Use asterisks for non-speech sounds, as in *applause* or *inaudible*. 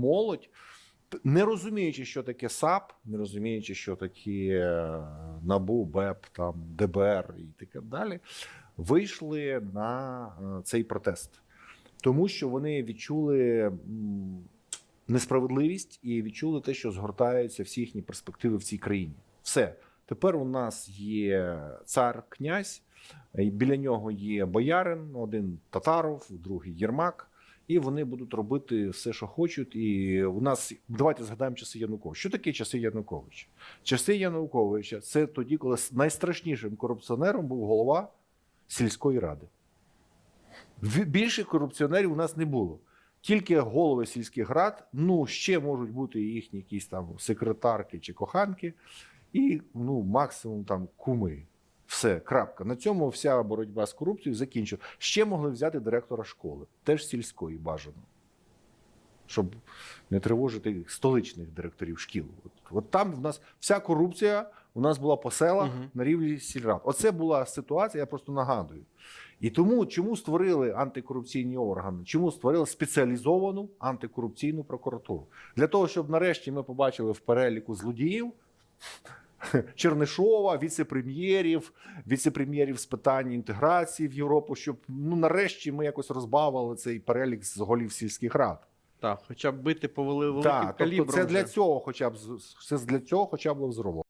молодь, не розуміючи, що таке САП, не розуміючи, що таке НАБУ, БЕП, там ДБР і таке далі, вийшли на е, цей протест, тому що вони відчули несправедливість і відчули те, що згортаються всі їхні перспективи в цій країні. Все. Тепер у нас є цар, князь, біля нього є боярин, один татаров, другий Єрмак. І вони будуть робити все, що хочуть. І у нас давайте згадаємо часи Януковича. Що таке часи Януковича? Часи Януковича це тоді, коли найстрашнішим корупціонером був голова сільської ради. Більше корупціонерів у нас не було. Тільки голови сільських рад, ну ще можуть бути їхні якісь там секретарки чи коханки, і ну максимум там куми. Все, крапка. На цьому вся боротьба з корупцією закінчила. Ще могли взяти директора школи, теж сільської бажано, щоб не тривожити столичних директорів шкіл. От, от там в нас вся корупція у нас була по селах Мгм. на рівні сільрад. Оце була ситуація, я просто нагадую. І тому чому створили антикорупційні органи? Чому створили спеціалізовану антикорупційну прокуратуру? Для того, щоб нарешті ми побачили в переліку злодіїв *laughs* Чернишова, віце-прем'єрів, віце-прем'єрів з питань інтеграції в Європу, щоб ну нарешті ми якось розбавили цей перелік з голів сільських рад. Так, хоча б бити по вели- великим Так, тобто калібром. це для цього, хоча б це для цього, хоча б зроблено.